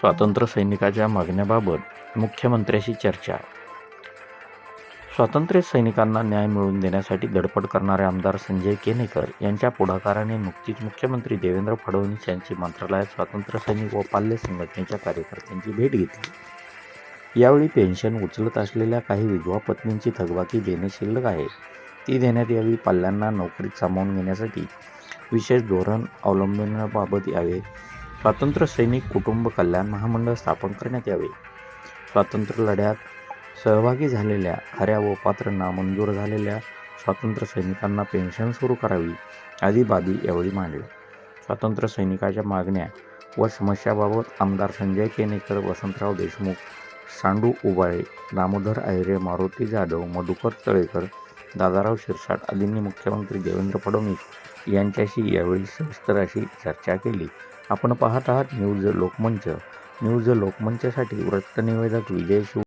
स्वातंत्र्य सैनिकाच्या मागण्याबाबत मुख्यमंत्र्याशी चर्चा. स्वातंत्र्य सैनिकांना न्याय मिळवून देण्यासाठी धडपड करणारे आमदार संजय केनेकर यांच्या पुढाकाराने नुकतीच मुख्यमंत्री देवेंद्र फडणवीस यांची मंत्रालयात स्वातंत्र्य सैनिक व पाल्य संघटनेच्या कार्यकर्त्यांची भेट घेतली. यावेळी पेन्शन उचलत असलेल्या काही विधवा पत्नींची थकबाकी देणे शिल्लक आहे. ती देण्यात यावी. पाल्यांना नोकरीत सामावून घेण्यासाठी विशेष धोरण अवलंबण्याबाबत यावे. स्वातंत्र्य सैनिक कुटुंब कल्याण महामंडळ स्थापन करण्यात यावे. स्वातंत्र्य लढ्यात सहभागी झालेल्या खऱ्या व पात्र नामंजूर झालेल्या स्वातंत्र्य सैनिकांना पेन्शन सुरू करावी आदी बाबी यावेळी मांडल्या. स्वातंत्र्य सैनिकाच्या मागण्या व समस्याबाबत आमदार संजय केनेकर वसंतराव देशमुख सांडू उबाळे दामोदर आहिरे मारुती जाधव मधुकर तळेकर दादाराव शिरसाट आदींनी मुख्यमंत्री देवेंद्र फडणवीस यांच्याशी यावेळी सविस्तर अशी चर्चा केली. आपण पाहत आहात न्यूज लोकमंच. न्यूज लोकमंचसाठी वृत्तनिवेदक विजय शिव